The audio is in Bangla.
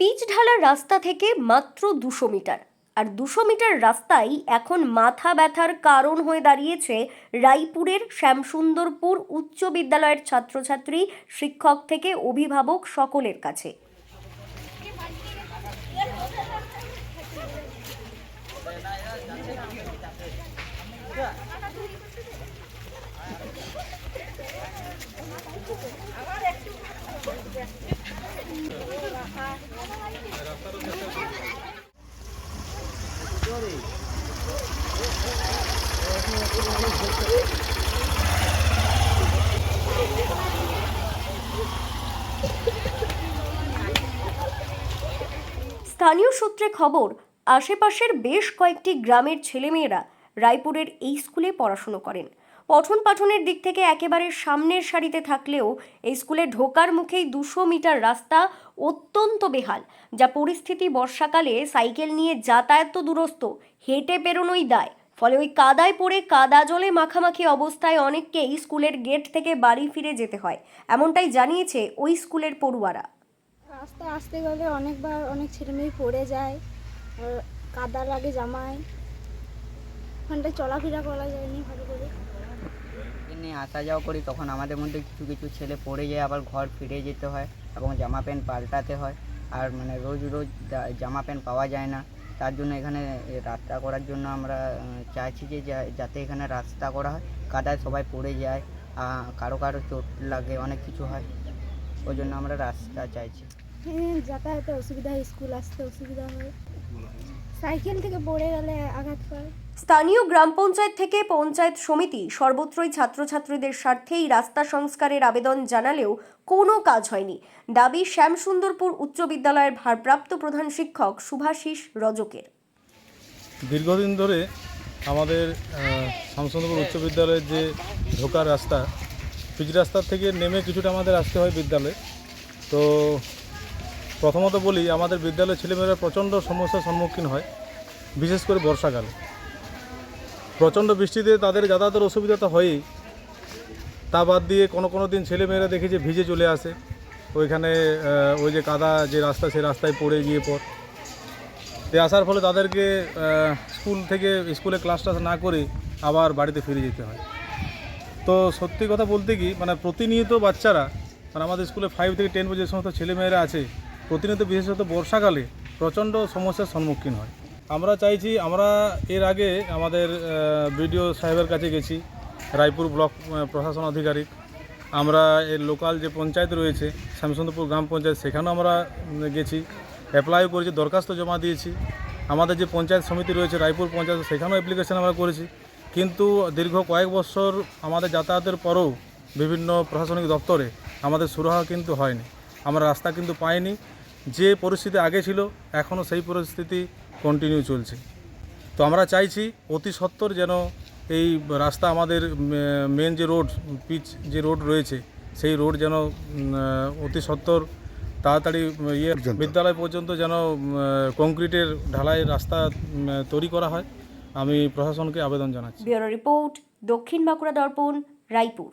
পিচ ঢালা রাস্তা থেকে মাত্র দুশো মিটার। আর দুশো মিটার রাস্তাই এখন মাথা ব্যথার কারণ হয়ে দাঁড়িয়েছে রায়পুরের শ্যামসুন্দরপুর উচ্চ বিদ্যালয়ের ছাত্রছাত্রী, শিক্ষক থেকে অভিভাবক সকলের কাছে। স্থানীয় সূত্রে খবর আশেপাশের বেশ কয়েকটি গ্রামের ছেলেমেয়েরা রায়পুরের এই স্কুলে পড়াশুনো করেন। পঠন পাঠনের দিক থেকে একেবারে সামনের সারিতে থাকলেও এই স্কুলে ঢোকার মুখেই দুশো মিটার রাস্তা অত্যন্ত বেহাল, যা পরিস্থিতি বর্ষাকালে সাইকেল নিয়ে যাতায়াত তো দূরস্থ হেঁটে পেরোনোই দায়। ফলে ওই কাদায় পড়ে কাদা জলে মাখামাখি অবস্থায় অনেককেই স্কুলের গেট থেকে বাড়ি ফিরে যেতে হয়, এমনটাই জানিয়েছে ওই স্কুলের পড়ুয়ারা। রাস্তা আসতে গেলে অনেকবার অনেক ছেলেমেয়ে পড়ে যায় কাদা লাগে জামায় ওখানটায় চলাফেরা করা যায়নি ভালো আসা যাওয়া করি, তখন আমাদের মধ্যে কিছু কিছু ছেলে পড়ে যায়, আবার ঘর ফিরে যেতে হয় এবং জামা প্যান্ট পাল্টাতে হয়। আর মানে রোজ রোজ জামা প্যান্ট পাওয়া যায় না। তার জন্য এখানে রাস্তা করার জন্য আমরা চাইছি যে যাতে এখানে রাস্তা করা হয়, কাদায় সবাই পড়ে যায় কারও কারও চোট লাগে, অনেক কিছু হয়। ওই জন্য আমরা রাস্তা চাইছি। হ্যাঁ যাতায়াতে অসুবিধা স্কুল আসতে অসুবিধা হয়। সাইকেল থেকে পড়ে গেলে আঘাত পায় স্থানীয় গ্রাম পঞ্চায়েত থেকে পঞ্চায়েত সমিতি সর্বত্রই ছাত্রছাত্রীদের স্বার্থে এই রাস্তা সংস্কারের আবেদন জানালেও কোনো কাজ হয়নি। দাবি শ্যামসুন্দরপুর উচ্চ বিদ্যালয়ের ভারপ্রাপ্ত প্রধান শিক্ষক সুভাষিস রজকের। দীর্ঘদিন ধরে আমাদের আহ, শামসুন্দরপুর উচ্চ বিদ্যালয়ের যে ঢোকার রাস্তা পিচ রাস্তার থেকে নেমে কিছুটা আমাদের আসতে হয় বিদ্যালয়ে। তো প্রথমত বলি আমাদের বিদ্যালয়ের ছেলেমেয়েরা প্রচণ্ড সমস্যার সম্মুখীন হয় বিশেষ করে বর্ষাকালে। প্রচণ্ড বৃষ্টিতে তাদের যাতায়াতের অসুবিধা তো হয়ই। তা বাদ দিয়ে কোনো কোনো দিন ছেলেমেয়েরা দেখি যে ভিজে চলে আসে। ওইখানে ওই যে কাদা যে রাস্তা, সেই রাস্তায় পড়ে গিয়ে পর তো আসার ফলে তাদেরকে স্কুল থেকে স্কুলে ক্লাস টাস না করে আবার বাড়িতে ফিরে যেতে হয়। তো সত্যি কথা বলতে কি মানে প্রতিনিয়ত বাচ্চারা মানে আমাদের স্কুলে ফাইভ থেকে টেন পর্যন্ত যে সমস্ত ছেলেমেয়েরা আছে, প্রতিনিয়ত বিশেষত বর্ষাকালে প্রচণ্ড সমস্যার সম্মুখীন হয়। আমরা চাইছি, আমরা এর আগে আমাদের বিডিও সাহেবের কাছে গেছি, রায়পুর ব্লক প্রশাসন আধিকারিক। আমরা এর লোকাল যে পঞ্চায়েত রয়েছে, শ্যামসুন্দরপুর গ্রাম পঞ্চায়েত, সেখানেও আমরা গেছি। অ্যাপ্লাইও করেছি, দরখাস্ত জমা দিয়েছি। আমাদের যে পঞ্চায়েত সমিতি রয়েছে, রায়পুর পঞ্চায়েত, সেখানেও অ্যাপ্লিকেশন আমরা করেছি। কিন্তু দীর্ঘ কয়েক বছর আমাদের যাতায়াতের পরেও বিভিন্ন প্রশাসনিক দপ্তরে আমাদের সুরাহা কিন্তু হয়নি। আমরা রাস্তা কিন্তু পাইনি। যে পরিস্থিতি আগে ছিল এখনও সেই পরিস্থিতি কন্টিনিউ চলছে। তো আমরা চাইছি অতি সত্বর যেন এই রাস্তা আমাদের মেন যে রোড পিচ যে রোড রয়েছে সেই রোড যেন অতি সত্বর তাড়াতাড়ি ইয়ে বিদ্যালয় পর্যন্ত যেন কংক্রিটের ঢালাই রাস্তা তৈরি করা হয়। আমি প্রশাসনকে আবেদন জানাচ্ছি। ব্যুরো রিপোর্ট দক্ষিণ বাঁকুড়া দর্পণ রায়পুর।